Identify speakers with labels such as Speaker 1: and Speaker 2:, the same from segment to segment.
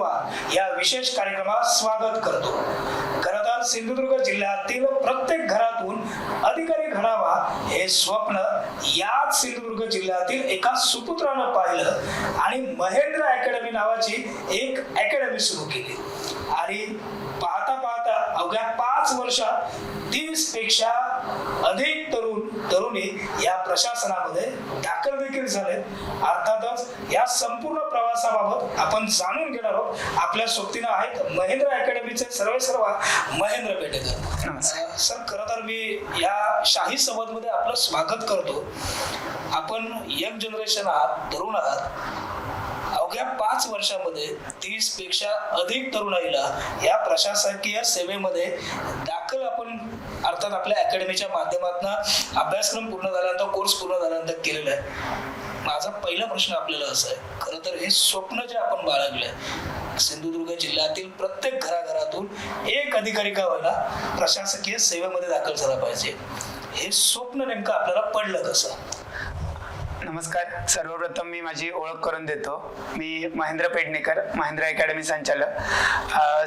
Speaker 1: संवाद या विशेष कार्यक्रमात स्वागत करतो. खरं तर सिंधुदुर्ग जिल्ह्यातील प्रत्येक घरातून अधिकारी घडावा हे स्वप्न याच सिंधुदुर्ग जिल्ह्यातील एका सुपुत्रानं पाहिलं आणि महेंद्र अकॅडमी नावाची एक अकॅडमी सुरू केली. आणि पाहता पाहता अवघ्या पाच वर्षात तीसपेक्षा अधिक तरुण तरुणी या प्रशासनामध्ये दाखल देखील झालेत. अर्थातच या संपूर्ण प्रवासाबाबत आपण जाणून घेणार आहोत. आपल्या सोबतीनं आहेत महेंद्र अकॅडमीचे सर्वे सर्व महेंद्र पेटेकर. सर खरं तर मी या शाही संवादमध्ये आपलं स्वागत करतो. आपण यंग जनरेशन आहात तरुण आहात. अवघ्या पाच वर्षामध्ये तीसपेक्षा अधिक तरुणाईला या प्रशासकीय सेवेमध्ये दाखल आपण अर्थात आपल्या अकॅडमीच्या माध्यमातून अभ्यासक्रम पूर्ण झाल्यानंतर कोर्स पूर्ण झाल्यानंतर केलेला आहे. माझा पहिला प्रश्न आपल्याला असा आहे खरं तर हे स्वप्न जे आपण बाळगलंय सिंधुदुर्ग जिल्ह्यातील प्रत्येक घराघरातून एक अधिकारी का होईना प्रशासकीय सेवेमध्ये दाखल झाला पाहिजे. हे स्वप्न नेमकं आपल्याला पडलं कसं?
Speaker 2: नमस्कार. सर्वप्रथम मी माझी ओळख करून देतो. मी महेंद्र पेडणेकर महेंद्र अकॅडमी संचालक.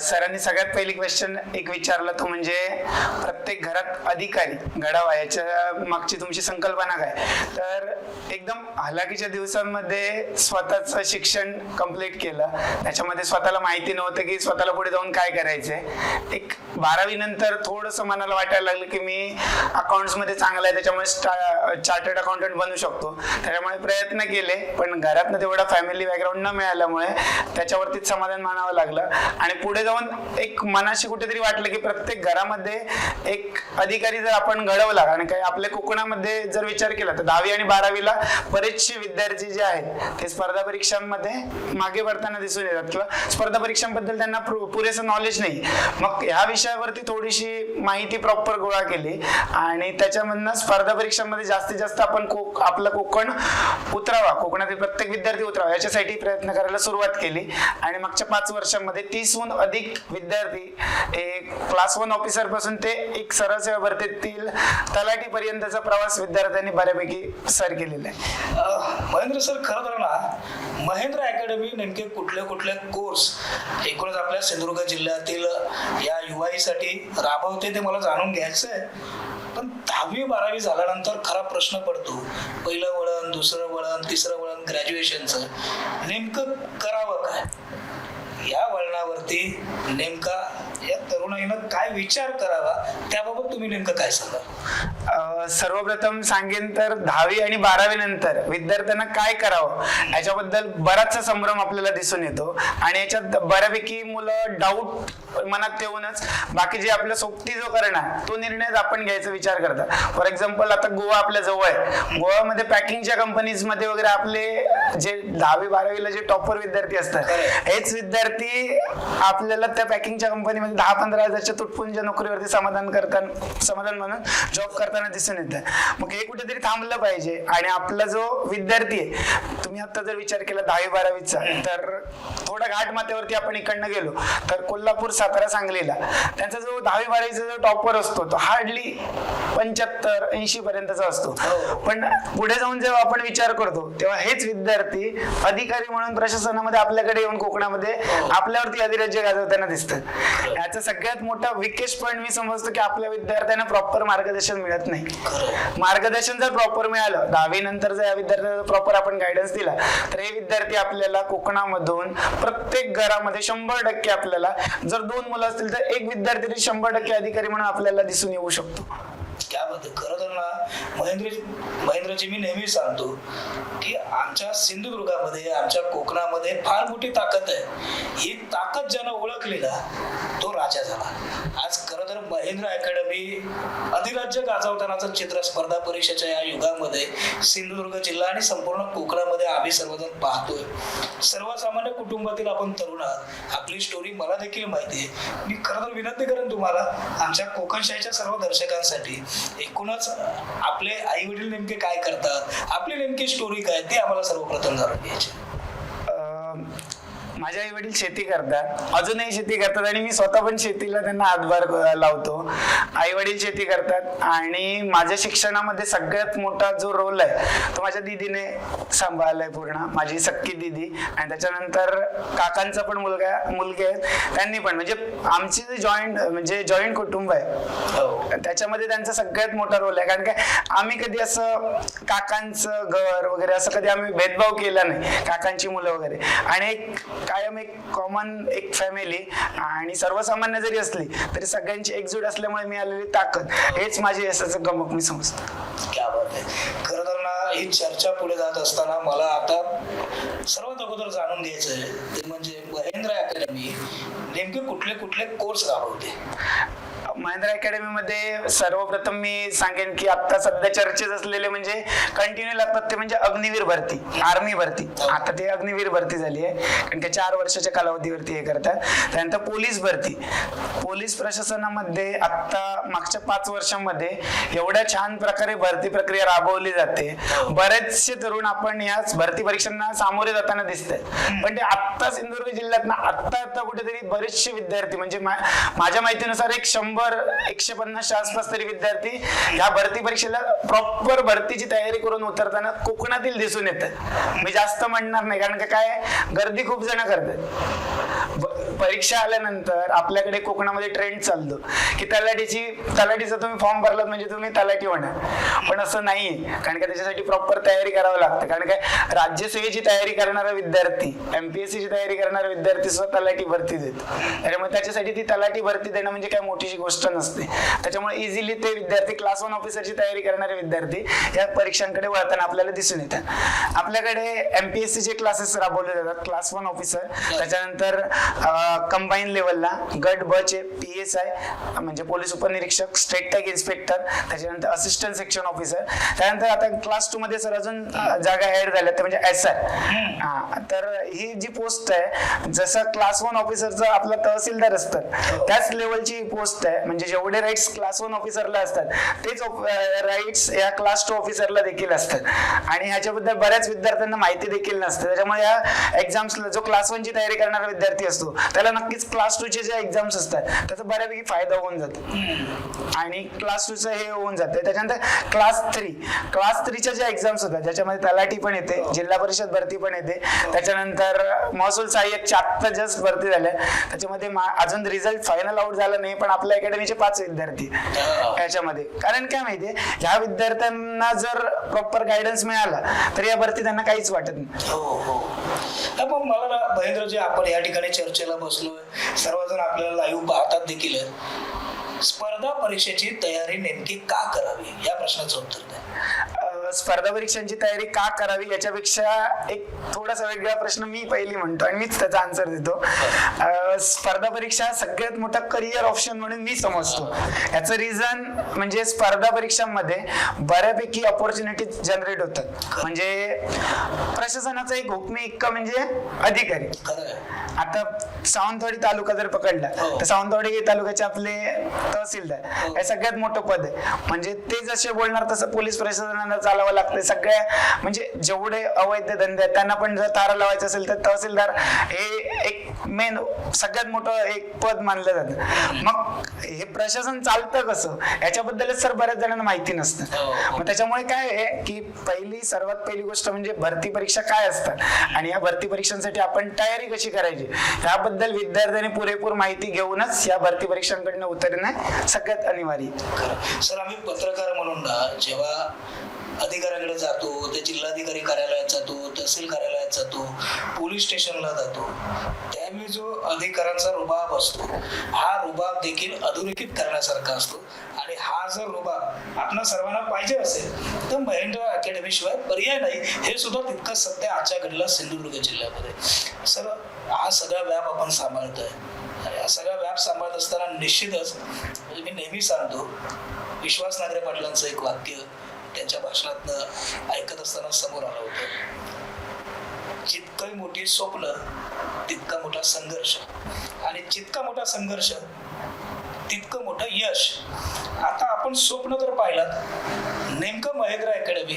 Speaker 2: सरांनी सगळ्यात पहिली क्वेश्चन एक विचारला तो म्हणजे प्रत्येक घरात अधिकारी घडावा याच्या मागची तुमची संकल्पना काय? तर एकदम हलाखीच्या दिवसांमध्ये स्वतःचं शिक्षण कंप्लीट केलं. त्याच्यामध्ये स्वतःला माहिती नव्हतं की स्वतःला पुढे जाऊन काय करायचंय. एक बारावी नंतर थोडस मनाला वाटायला लागलं की मी अकाउंट्समध्ये चांगला आहे त्याच्यामुळे चार्टर्ड अकाउंटंट बनू शकतो. त्याच्यामुळे प्रयत्न केले पण घरातनं तेवढा फॅमिली बॅकग्राऊंड न मिळाल्यामुळे त्याच्यावरतीच समाधान मानावं लागलं. आणि पुढे जाऊन एक मनाशी कुठेतरी वाटलं की प्रत्येक घरामध्ये एक अधिकारी जर आपण घडवला आणि काही आपल्या कोकणामध्ये जर विचार केला तर दहावी आणि बारावीला बरेचसे विद्यार्थी जे आहेत ते स्पर्धा परीक्षांमध्ये मागे पडताना दिसून येतात. किंवा स्पर्धा परीक्षांबद्दल त्यांना पुरेसं नॉलेज नाही. मग ह्या विषयावरती थोडीशी माहिती प्रॉपर गोळा केली. आणि त्याच्यामधनं स्पर्धा परीक्षांमध्ये जास्तीत जास्त आपण कोक आपलं कोकण उतरावा. कोकणातील प्रत्येक विद्यार्थी उतरावा. याच्यासाठी प्रयत्न करायला सुरुवात केली. आणि मागच्या पाच वर्षांमध्ये तीसहून अधिक विद्यार्थी एक क्लास वन ऑफिसरपासून ते एक सरळ सेवा भरतीतील तलाठी पर्यंतचा प्रवास विद्यार्थ्यांनी बऱ्यापैकी सर केलेला आहे.
Speaker 1: महेंद्र सर खरं तर ना महेंद्र अकॅडमी नेमके कुठले कुठले कोर्स एकूणच आपल्या सिंधुदुर्ग जिल्ह्यातील या युवा युवाईसाठी राबवते ते मला जाणून घ्यायचं आहे. पण दहावी बारावी झाल्यानंतर खरा प्रश्न पडतो. पहिलं वळण दुसरं वळण तिसरं वळण ग्रॅज्युएशनचं नेमकं करावं काय? या वळणावरती नेमका या तरुणाईनं काय विचार करावा त्याबाबत तुम्ही नेमकं काय सांगा
Speaker 2: सर्वप्रथम सांगेन तर दहावी आणि बारावी नंतर विद्यार्थ्यांना काय करावं याच्याबद्दल बराचसा संभ्रम आपल्याला दिसून येतो. आणि याच्यात बऱ्यापैकी मुलं डाऊट मनात ठेवूनच बाकी जे आपल्या सोबती जो करणार तो निर्णय आपण घ्यायचा विचार करतात. फॉर एक्झाम्पल आता गोवा आपल्या जवळ आहे. गोवामध्ये पॅकिंगच्या कंपनीजमध्ये वगैरे आपले जे दहावी बारावीला जे टॉपर विद्यार्थी असतात हेच विद्यार्थी आपल्याला त्या पॅकिंगच्या कंपनीमध्ये दहा पंधरा हजारच्या तुटपुंज नोकरीवरती समाधान करताना समाधान म्हणून जॉब करताना दिसून येतं. मग हे कुठेतरी थांबलं पाहिजे. आणि आपला जो विद्यार्थी आहे तुम्ही आता जर विचार केला दहावी बारावीचा तर थोडा घाट माथ्यावरती आपण इकडनं गेलो. तर कोल्हापूर सातारा सांगलीला त्यांचा जो दहावी बारावीचा जो टॉपर असतो तो हार्डली पंच्याहत्तर ऐंशी पर्यंतचा असतो. पण पुढे जाऊन जेव्हा आपण विचार करतो तेव्हा हेच विद्यार्थी अधिकारी म्हणून प्रशासनामध्ये आपल्याकडे येऊन कोकणामध्ये आपल्यावरती अधिराज्य गाजवताना दिसतात याचा सगळ्यात मोठा विकेश पॉईंट मी समजतो की आपल्या विद्यार्थ्यांना प्रॉपर मार्गदर्शन मिळत नाही. मार्गदर्शन जर प्रॉपर मिळालं दहावी नंतर जर या विद्यार्थ्यांना प्रॉपर आपण गायडन्स दिला तर हे विद्यार्थी आपल्याला कोकणामधून प्रत्येक घरामध्ये शंभर टक्के आपल्याला जर दोन मुलं असतील तर एक विद्यार्थी शंभर टक्के अधिकारी म्हणून आपल्याला दिसून येऊ शकतो.
Speaker 1: खरं तर ना महेंद्र महेंद्रजी मी नेहमी सांगतो की आमच्या सिंधुदुर्गामध्ये आमच्या कोकणामध्ये फार मोठी ताकद आहे. ही ताकद ज्यानं ओळखली ना तो राजा झाला. आज तर महेंद्र अकॅडमी अधिराज्य गाजवतानाचं चित्र स्पर्धा परीक्षेच्या या युगामध्ये सिंधुदुर्ग जिल्हा आणि संपूर्ण कोकणामध्ये आम्ही सर्वजण पाहतोय. सर्वसामान्य कुटुंबातील आपण तरुण आहात. आपली स्टोरी मला देखील माहिती आहे. मी खरं तर विनंती करेन तुम्हाला आमच्या कोकणशाहीच्या सर्व दर्शकांसाठी एकूणच आपले आई वडील नेमके काय करतात आपली नेमकी स्टोरी काय ती आम्हाला सर्वप्रथम जाणून घ्यायची
Speaker 2: माझे आई वडील शेती करतात. अजूनही शेती करतात आणि मी स्वतः पण शेतीला त्यांना हातभार लावतो. आई वडील शेती करतात आणि माझ्या शिक्षणामध्ये सगळ्यात मोठा जो रोल आहे तो माझ्या दीदीने सांभाळलाय पूर्ण. माझी सक्की दीदी आणि त्याच्यानंतर काकांचा पण मुलगा मुलगे आहेत त्यांनी पण म्हणजे आमची जे जॉईंट म्हणजे जॉईंट कुटुंब आहे
Speaker 1: हो.
Speaker 2: त्याच्यामध्ये त्यांचा सगळ्यात मोठा रोल आहे. कारण काय आम्ही कधी असं काकांचं घर वगैरे असं कधी आम्ही भेदभाव केला नाही काकांची मुलं वगैरे. आणि एक कायम एक कॉमन एक फॅमिली आणि सर्वसामान्य जरी असली तरी सगळ्यांची एकजूट असल्यामुळे मिळालेली ताकद हेच माझी यशाचं गमक मी समजतो.
Speaker 1: क्या बात आहे. खरं तर ना ही चर्चा पुढे जात असताना मला आता सर्वात अगोदर जाणून घ्यायचं आहे ते म्हणजे महेंद्र अकॅडमी नेमके कुठले कुठले कोर्स राबवते?
Speaker 2: महिंद्रा अकॅडमीमध्ये सर्वप्रथम मी सांगेन की आता सध्या चर्चेत असलेले म्हणजे कंटिन्यू लागतात ते म्हणजे अग्निवीर भरती आर्मी भरती. आता ते अग्निवीर भरती झाली आहे. कारण त्या चार वर्षाच्या कालावधीवरती हे करतात. त्यानंतर पोलीस भरती. पोलीस प्रशासनामध्ये आता मागच्या पाच वर्षांमध्ये एवढ्या छान प्रकारे भरती प्रक्रिया राबवली जाते. बरेचसे तरुण आपण याच भरती परीक्षांना सामोरे जाताना दिसत पण ते आत्ता सिंधुदुर्ग जिल्ह्यात ना आत्ता आत्ता कुठेतरी बरेचसे विद्यार्थी म्हणजे माझ्या माहितीनुसार एक शंभर एकशे पन्नासच्या आसपास तरी विद्यार्थी या भरती परीक्षेला प्रॉपर भरतीची तयारी करून उतरताना कोकणातील दिसून येतात. मी जास्त म्हणणार नाही कारण का काय? गर्दी खूप जण करतात. परीक्षा आल्यानंतर आपल्याकडे कोकणामध्ये ट्रेंड चालतो. की तलाठीची तलाठीचा तुम्ही फॉर्म भरलात म्हणजे तुम्ही तलाठी होणार. पण असं नाही कारण का त्याच्यासाठी प्रॉपर तयारी करावं लागतं. कारण काय राज्यसेवेची तयारी करणारा विद्यार्थी एमपीएससी ची तयारी करणारा विद्यार्थी सुद्धा तलाठी भरती देतो. त्यामुळे त्याच्यासाठी ती तलाठी भरती देणं म्हणजे काय मोठीशी गोष्ट नसते. त्याच्यामुळे इझिली ते विद्यार्थी क्लास वन ऑफिसरची तयारी करणारे विद्यार्थी या परीक्षांकडे वळताना आपल्याला दिसून येतात. आपल्याकडे एमपीएससी चे क्लासेस राबवले जातात. क्लास वन ऑफिसर त्याच्यानंतर कंबाईन लेवलला गट ब चे पी एस आय म्हणजे पोलीस उपनिरीक्षक स्टेट टॅग इन्स्पेक्टर त्याच्यानंतर असिस्टंट सेक्शन ऑफिसर त्यानंतर आता क्लास टू मध्ये सर अजून जागा ऍड झाल्या त्या म्हणजे एस आर तर ही जी पोस्ट आहे जसं क्लास वन ऑफिसरचं आपला तहसीलदार असतात त्याच लेवलची पोस्ट आहे. म्हणजे जेवढे राईट्स क्लास वन ऑफिसरला असतात तेच राईट्स या क्लास टू ऑफिसरला देखील असतात आणि ह्याच्याबद्दल बऱ्याच विद्यार्थ्यांना माहिती देखील नसते. त्याच्यामुळे या एक्झाम्सला जो क्लास ची तयारी करणारा विद्यार्थी असतो त्याला नक्कीच क्लास टू चे जे एक्झाम्स असतात त्याचा बऱ्यापैकी फायदा होऊन जातो. आणि क्लास टूचं हे होऊन जाते. त्याच्यानंतर क्लास थ्री क्लास थ्रीच्या ज्या एक्झाम्स होतात ज्याच्यामध्ये तलाठी पण येते जिल्हा परिषद भरती पण येते त्याच्यानंतर महसूल सहाय्यकची आत्ता जस्ट भरती झाल्या त्याच्यामध्ये अजून रिझल्ट फायनल आउट झाला नाही पण आपल्या अकॅडमीचे पाच विद्यार्थी याच्यामध्ये. कारण काय माहितीये ह्या विद्यार्थ्यांना जर प्रॉपर गायडन्स मिळाला तर या भरती त्यांना काहीच वाटत नाही.
Speaker 1: तर मग मला महेंद्रजी आपण या ठिकाणी चर्चेला बसलोय. सर्वजण आपल्याला लाईव्ह पाहतात देखील. स्पर्धा परीक्षेची तयारी नेमकी का करावी? या प्रश्नाचं उत्तर द्या.
Speaker 2: स्पर्धा परीक्षांची तयारी का करावी याच्यापेक्षा एक थोडासा वेगळा प्रश्न मी पहिली म्हणतो आणि मीच त्याचा आन्सर देतो. स्पर्धा परीक्षा सगळ्यात मोठा करिअर ऑप्शन म्हणून मी समजतो. याचं रिझन म्हणजे स्पर्धा परीक्षांमध्ये बऱ्यापैकी ऑपॉर्च्युनिटी जनरेट होतात. म्हणजे प्रशासनाचा एक हुकमी इतका म्हणजे अधिकारी. आता सावंतवाडी तालुका जर पकडला
Speaker 1: हो.
Speaker 2: तर सावंतवाडी तालुक्याचे आपले तहसीलदार.
Speaker 1: हो.
Speaker 2: हे सगळ्यात मोठं पद आहे. म्हणजे ते जसे बोलणार तसं पोलीस प्रशासनाला चालावं लागतं सगळ्या. म्हणजे जेवढे अवैध धंदे आहेत त्यांना पण जर तारा लावायचं असेल तर तहसीलदार हे एक मेन सगळ्यात मोठं एक पद मानलं जातं. मग हे प्रशासन चालतं कसं? याच्याबद्दलच सर बऱ्याच जणांना माहिती नसतं.
Speaker 1: हो.
Speaker 2: मग त्याच्यामुळे काय आहे की पहिली सर्वात पहिली गोष्ट म्हणजे भरती परीक्षा काय असतात? आणि या भरती परीक्षांसाठी आपण तयारी कशी करायची? याबद्दल विद्यार्थ्यांनी पुरेपूर माहिती घेऊनच या भरती परीक्षांकडनं उतरणे सगळ्यात अनिवार्य
Speaker 1: सर आम्ही पत्रकार म्हणून ना जेव्हा अधिकाऱ्याकडे जातो ते जिल्हाधिकारी कार्यालयात जातो तहसील कार्यालयात जातो पोलीस स्टेशनला जातो. त्यावेळी जो अधिकाऱ्यांचा रुबाब असतो हा रुबाब देखील अधोरेखित करण्यासारखा असतो. आणि हा जर रुबाब आपणा सर्वांना पाहिजे असेल तर महेंद्र अकॅडमी शिवाय पर्याय नाही. हे सुद्धा तितकं सत्य आजच्या घडीला सिंधुदुर्ग जिल्ह्यामध्ये. सर हा सगळा व्याप आपण सांभाळतोय. आणि हा सगळा व्याप सांभाळत असताना निश्चितच म्हणजे मी नेहमी सांगतो विश्वास नागरे पाटलांचं एक वाक्य त्यांच्या भाषणातनं ऐकत असताना समोर आलं होतं. जितकं मोठी स्वप्न तितका मोठा संघर्ष. आणि जितका मोठा संघर्ष तितकं मोठं यश. आता आपण स्वप्न जर पाहिलात नेमकं महेंद्र अकॅडमी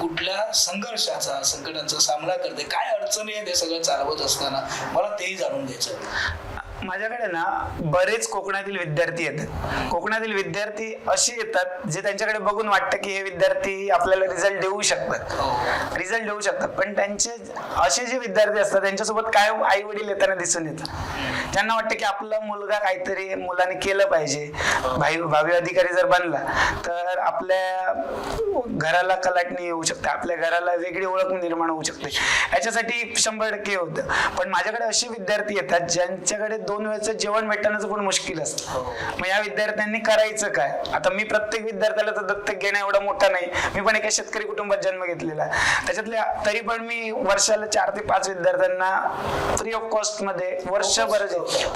Speaker 1: कुठल्या संघर्षाचा संकटांचा सामना करते काय अडचणी आहे ते सगळं चालवत असताना? मला तेही जाणून घ्यायचं
Speaker 2: माझ्याकडे ना बरेच कोकणातील विद्यार्थी येतात. कोकणातील विद्यार्थी असे येतात जे त्यांच्याकडे बघून वाटतं की हे विद्यार्थी आपल्याला रिझल्ट देऊ शकतात. रिझल्ट देऊ शकतात. पण त्यांचे असे जे विद्यार्थी असतात त्यांच्यासोबत काय आई वडील येताना दिसून येतात. त्यांना वाटतं की आपला मुलगा काहीतरी मुलाने केलं पाहिजे भाई भावी अधिकारी जर बनला तर आपल्या घराला कलाटणी येऊ शकते आपल्या घराला वेगळी ओळख निर्माण होऊ शकते. याच्यासाठी शंभर टक्के होतं. पण माझ्याकडे असे विद्यार्थी येतात ज्यांच्याकडे दोन वेळचं जेवण भेटण्याचं पण मुश्किल असतं. मग या विद्यार्थ्यांनी करायचं काय? आता मी प्रत्येक विद्यार्थ्याला तर दत्तक घेणं एवढा मोठा नाही. मी पण एका शेतकरी कुटुंबात जन्म घेतलेला. त्याच्यातल्या तरी पण मी वर्षाला चार ते पाच विद्यार्थ्यांना फ्री ऑफ कॉस्टमध्ये वर्षभर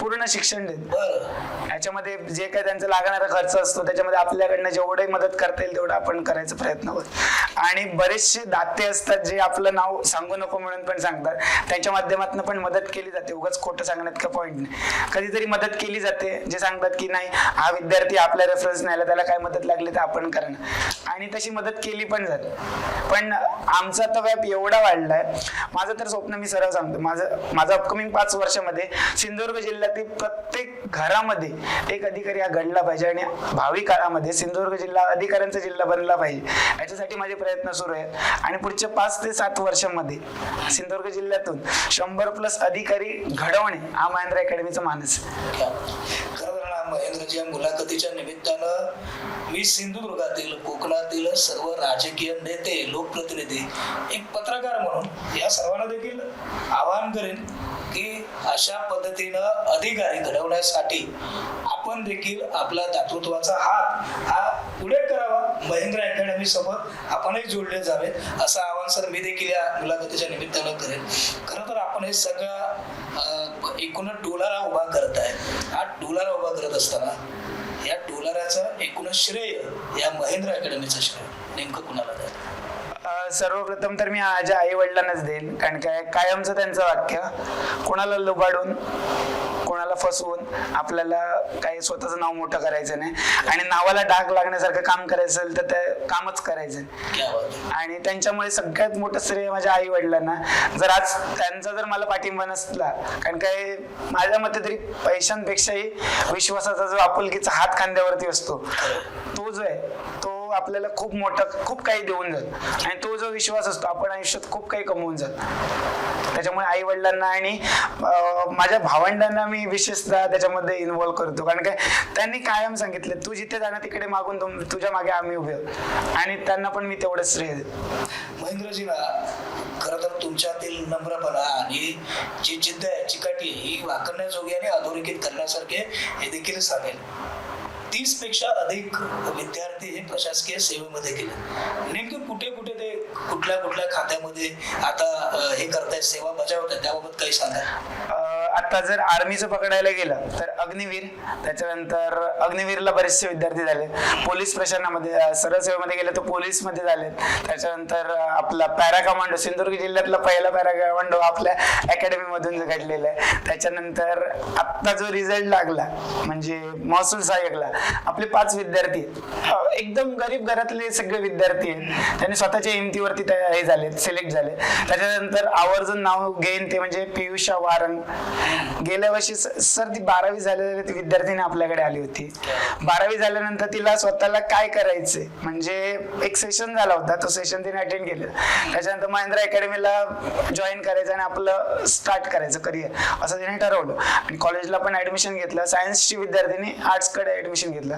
Speaker 2: पूर्ण शिक्षण देत याच्यामध्ये जे काही त्यांचा लागणारा खर्च असतो त्याच्यामध्ये आपल्याकडनं जेवढे मदत करता येईल तेवढं आपण करायचा प्रयत्न करतो आणि बरेचसे दाते असतात जे आपलं नाव सांगू नको म्हणून पण सांगतात. त्यांच्या माध्यमातून पण मदत केली जाते. उगाच खोटं सांगण्यात का पॉईंट नाही. कधीतरी मदत केली जाते. जे सांगतात की नाही हा विद्यार्थी आपला रेफरन्स नाही त्याला काय मदत लागली तर आपण करणं. आणि तशी मदत केली पण जाते. पण आमचा तर व्याप एवढा वाढलाय माझं तर स्वप्न मी सरळ सांगतो. माझं माझं अपकमिंग पाच वर्षामध्ये सिंधुदुर्ग जिल्ह्यातील प्रत्येक घरामध्ये एक अधिकारी हा घडला पाहिजे आणि भावी काळामध्ये सिंधुदुर्ग जिल्हा अधिकाऱ्यांचा जिल्हा बनला पाहिजे. याच्यासाठी माझे प्रयत्न सुरू आहेत. आणि पुढच्या पाच ते सात वर्षांमध्ये सिंधुदुर्ग जिल्ह्यातून शंभर प्लस अधिकारी घडवणे हा महेंद्र अकॅडमीचा मानस.
Speaker 1: महेंद्रजी मुलाखतीच्या निमित्तानं मी सिंधुदुर्गातील कोकणातील सर्व राजकीय नेते लोकप्रतिनिधी एक पत्रकार म्हणून या सर्वांना देखील आवाहन करेन की अशा पद्धतीनं अधिकारी घडवण्यासाठी आपण देखील आपला दातृत्वाचा हात हा पुढे करावा. महेंद्र अकॅडमी सोबत आपणही जोडले जावेत असं आवाहन सर मी देखील या मुलाखतीच्या निमित्तानं करेन. खरं तर आपण हे सगळं एकूणच डोलारा उभा करत आहे. हा डोलारा उभा करत असताना या डोलाराचा एकूणच श्रेय या महेंद्र अकॅडमीचं श्रेय. नेमकं कुणाला
Speaker 2: जातं सर्वप्रथम तर मी माझ्या आई वडिलांनाच देईल कारण काय कायमचं त्यांचं वाक्य कोणाला लुबाडून कोणाला फसवून आपल्याला काही स्वतःचं नाव मोठं करायचं नाही. आणि नावाला डाग लागण्यासारखं काम करायचं असेल तर ते कामच करायचं आणि त्यांच्यामुळे सगळ्यात मोठं श्रेय माझ्या आई वडिलांना जर आज त्यांचा जर मला पाठिंबा नसला कारण काय माझ्या मते तरी पैशांपेक्षाही विश्वासाचा जो आपुलकीचा हात खांद्यावरती असतो तो जो आहे तो आपल्याला खूप मोठं खूप काही देऊन जात. आणि तो जो विश्वास असतो आपण आयुष्यात खूप काही कमवून जात. त्याच्यामुळे आई वडिलांना आणि माझ्या भावंडांना मी विशेषतः त्याच्यामध्ये इन्व्हॉल्व करतो. कारण काय त्यांनी कायम सांगितले तू जिथे जाणार तिकडे मागून तुझ्या मागे आम्ही उभे आहोत. आणि त्यांना पण मी तेवढंच श्रेय देतो.
Speaker 1: महेंद्रजीला खर तर तुमच्यातील नम्रपणा आणि जी जिद्द आहे चिकाटी ही वाकरण्याजोगी आणि अधोरेखित करण्यासारखे हे देखील सांगेल. तीसपेक्षा अधिक विद्यार्थी हे प्रशासकीय सेवेमध्ये गेले. नेमके कुठे कुठे ते कुठल्या कुठल्या खात्यामध्ये आता हे करतायत सेवा बजावतायत त्याबाबत काही सांगा.
Speaker 2: आता जर आर्मीचं पकडायला गेलं तर अग्निवीर त्याच्यानंतर अग्निवीरला बरेचसे विद्यार्थी झाले. पोलीस प्रशासनामध्ये सरळ सेवेमध्ये गेले तर पोलीसमध्ये झाले. त्याच्यानंतर आपला पॅरा कमांडो सिंधुदुर्ग जिल्ह्यातला पहिला पॅरा कमांडो आपल्या अकॅडमी मधून घडलेला आहे. त्याच्यानंतर आत्ता जो रिझल्ट लागला म्हणजे महसूल सहाय्यकला आपले पाच विद्यार्थी हो, एकदम गरीब घरातले सगळे विद्यार्थी आहेत. त्यांनी स्वतःच्या हिमतीवरती हे झाले सिलेक्ट झाले. त्याच्यानंतर आवर्जून नाव घेईन ते म्हणजे पियुषा वारंग. गेल्या वर्षी सर ती बारावी झालेली ती विद्यार्थिनी आपल्याकडे आली होती. बारावी झाल्यानंतर तिला स्वतःला काय करायचंय? म्हणजे एक सेशन झाला होता तो सेशन तिने अटेंड केलं. त्याच्यानंतर महेंद्र अकॅडमीला जॉईन करायचं आणि आपलं स्टार्ट करायचं करिअर असं तिने ठरवलं. आणि कॉलेजला पण ऍडमिशन घेतलं. सायन्सची विद्यार्थिनी आर्ट्सकडे ऍडमिशन घेतलं.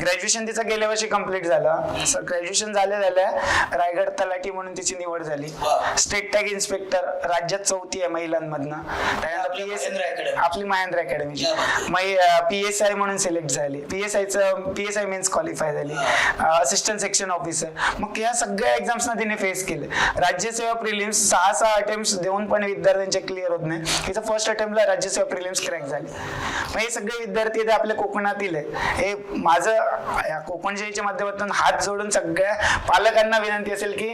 Speaker 2: ग्रॅज्युएशन तिचं गेल्या वर्षी कंप्लीट झालं. सर ग्रॅज्युएशन झाल्या झाल्या रायगड तलाठी म्हणून तिची निवड झाली. स्टेट टॅग इन्स्पेक्टर राज्यात चौथी आहे महिलांमधनं. त्यानंतर
Speaker 1: आपली महेंद्र Academy.
Speaker 2: आपली महेंद्र अकॅडमीची
Speaker 1: क्या बात
Speaker 2: पी एस आय म्हणून सिलेक्ट झाली. P S आयचं P S I mains qualify झाली. असिस्टंट सेक्शन ऑफिसर मग या सगळ्या एक्झाम्सना तिने फेस केले. राज्यसेवा प्रिलिम्स सहा सहा अटेम्प्ट देऊन पण विद्यार्थ्यांचे क्लिअर होत नाही. तिचं फर्स्ट अटेम्प्टला राज्यसेवा प्रिलिम्स क्रॅक झाली. मग हे सगळे विद्यार्थी ते आपल्या कोकणातील आहे हे माझं या कोकण शाळेच्या माध्यमातून हात जोडून सगळ्या पालकांना विनंती असेल की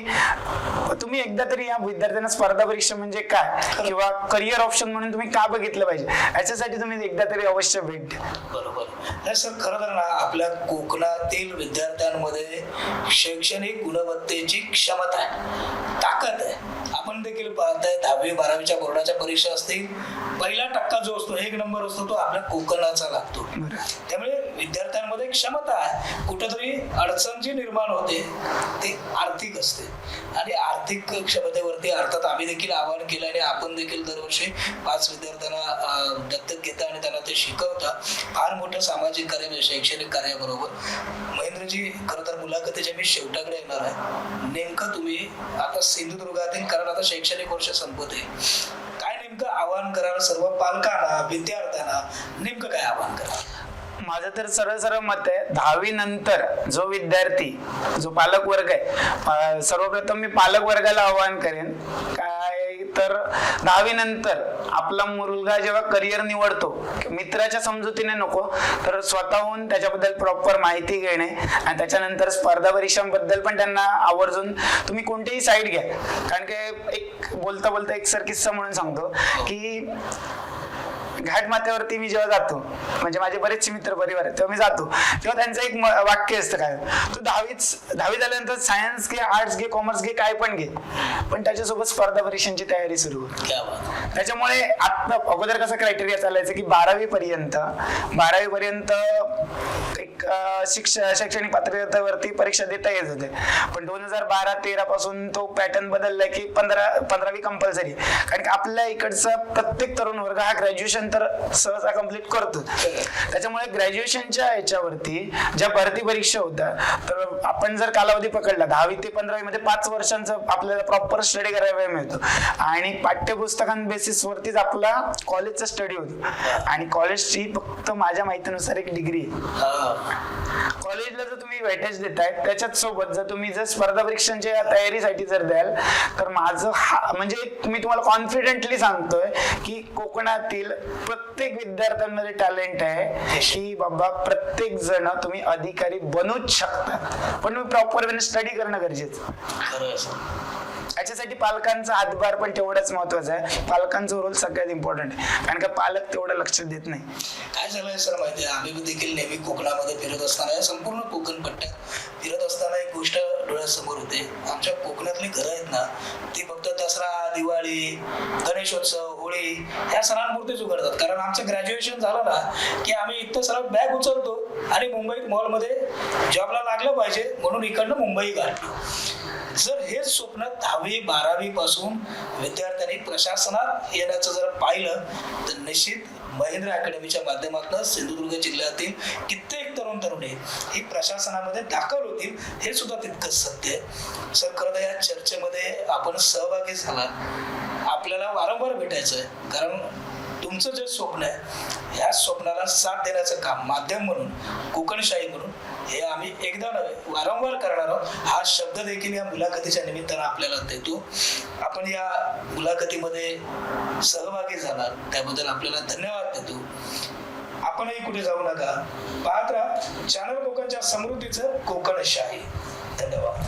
Speaker 2: तुम्ही एकदा तरी या विद्यार्थ्यांना स्पर्धा परीक्षा म्हणजे काय? किंवा करिअर ऑप्शन म्हणून तुम्ही का बघितलं पाहिजे. याच्यासाठी तुम्ही एकदा तरी अवश्य भेट द्या.
Speaker 1: बरोबर. नाही सर खरं तर ना आपल्या कोकणातील विद्यार्थ्यांमध्ये शैक्षणिक गुणवत्तेची क्षमता आहे. ताकद आहे. आपण देखील पाहताय दहावी बारावीच्या बोर्डाच्या परीक्षा असतील. पहिला टक्का जो असतो एक नंबर असतो तो आपल्या कोकणाचा लागतो. त्यामुळे विद्यार्थ्यांमध्ये क्षमता आहे. अडचण जी निर्माण होते ती आर्थिक असते. आणि आर्थिक क्षमतेवरती अर्थात आम्ही देखील आवाहन केलं आणि आपण देखील दरवर्षी पाच विद्यार्थ्यांना दत्तक घेता आणि त्यांना ते शिकवता. फार मोठं सामाजिक कार्य म्हणजे शैक्षणिक कार्याबरोबर. महेंद्रजी खरं तर मुलाखतीच्या मी शेवटाकडे येणार आहे नेमकं तुम्ही आता सिंधुदुर्गातील कारण आता शैक्षणिक वर्ष संपत आहे काय नेमकं आवाहन कराल सर्व पालकांना विद्यार्थ्यांना? नेमकं काय आवाहन कराल?
Speaker 2: माझं तर सरळ सरळ मत आहे दहावी नंतर जो विद्यार्थी जो पालक वर्ग आहे सर्वप्रथम मी पालक वर्गाला आवाहन करेन. काय तर दहावी नंतर आपला मुलगा जेव्हा करिअर निवडतो मित्राच्या समजुतीने नको तर स्वतःहून त्याच्याबद्दल प्रॉपर माहिती घेणे आणि त्याच्यानंतर स्पर्धा परीक्षांबद्दल पण त्यांना आवर्जून तुम्ही कोणतीही साईड घ्या. कारण की एक बोलता बोलता एक सर किस्सा म्हणून सांगतो की घाट माथ्यावरती मी जेव्हा जातो म्हणजे माझे बरेचसे मित्र परिवार आहेत तेव्हा मी जातो तेव्हा त्यांचं एक वाक्य असतं काय? तू दहावीच दहावी झाल्यानंतर सायन्स घे आर्ट्स घे कॉमर्स घे काय पण घे पण त्याच्यासोबत स्पर्धा परीक्षांची तयारी सुरू होती. त्याच्यामुळे आता अगोदर कसा क्रायटेरिया चालायचं की बारावी पर्यंत बारावी पर्यंत एक शिक्ष शैक्षणिक पात्रतेवरती परीक्षा देता येत होते. पण दोन हजार बारा तेरा पासून तो पॅटर्न बदललाय की पंधरा पंधरावी कंपल्सरी कारण की आपल्या इकडचा प्रत्येक तरुण वर्ग हा ग्रॅज्युएशन नंतर सहसा कंप्लीट करतो. त्याच्यामुळे ग्रॅज्युएशनच्या याच्यावरती ज्या भरती परीक्षा होत्या तर आपण जर कालावधी पकडला दहावी ते पंधरावी मध्ये पाच वर्षांचा आपल्याला प्रॉपर स्टडी करायला मिळतो. आणि पाठ्यपुस्तकां बेसिस वरतीच आपला कॉलेजचा स्टडी होतो. आणि कॉलेजची फक्त माझ्या माहितीनुसार एक डिग्री आहे. कॉलेजला जर तुम्ही वेटेज देताय त्याच्यात सोबत जर तुम्ही जर स्पर्धा परीक्षांच्या तयारीसाठी जर द्याल तर माझं म्हणजे मी तुम्हाला कॉन्फिडेंटली सांगतोय की कोकणातील प्रत्येक विद्यार्थ्यांमध्ये टॅलेंट आहे की बाबा प्रत्येक जण तुम्ही अधिकारी बनूच शकता. पण तुम्ही प्रॉपर वेने स्टडी करणं गरजेचं.
Speaker 1: आहे
Speaker 2: याच्यासाठी पालकांचा हातभार पण तेवढाच महत्त्वाचा आहे. पालकांचा रोल सगळ्यात इम्पॉर्टंट आहे. कारण का पालक तेवढं लक्ष देत नाही.
Speaker 1: काय झालंय सर माहिती आहे? आम्ही देखील नेहमी कोकणामध्ये फिरत असताना या संपूर्ण कोकण पट्ट्यात फिरत असताना एक गोष्ट डोळ्यासमोर होते. आमच्या कोकणातली घरं आहेत ना ती फक्त दसरा दिवाळी गणेशोत्सव होळी या सणांपुरतेच उघडतात. कारण आमचं ग्रॅज्युएशन झालं ना की आम्ही इथं सरळ बॅग उचलतो आणि मुंबईत मॉलमध्ये जॉबला लागलं पाहिजे म्हणून इकडनं मुंबई गाठतो जर हेच स्वप्न दहावी बारावी पासून विद्यार्थ्यांनी प्रशासनात येण्याचं जर पाहिलं तर निश्चित महेंद्र अकॅडमीच्या माध्यमातून सिंधुदुर्ग जिल्ह्यातील कित्येक तरुण तरुणी ही प्रशासनामध्ये दाखल होतील हे सुद्धा तितकंच सत्य आहे. सर खरं तर या चर्चेमध्ये आपण सहभागी झाला आपल्याला वारंवार भेटायचं आहे कारण तुमचं जे स्वप्न आहे ह्या स्वप्नाला साथ देण्याचं काम माध्यम म्हणून कोकणशाही म्हणून हे आम्ही एकदा नव्हे वारंवार करणार आहोत. हा शब्द देखील या मुलाखतीच्या निमित्तानं आपल्याला देतो. आपण या मुलाखतीमध्ये सहभागी झालात त्याबद्दल आपल्याला धन्यवाद देतो. आपणही कुठे जाऊ नका. पाहत राहा चॅनल कोकणच्या समृद्धीचं कोकणशाही. धन्यवाद.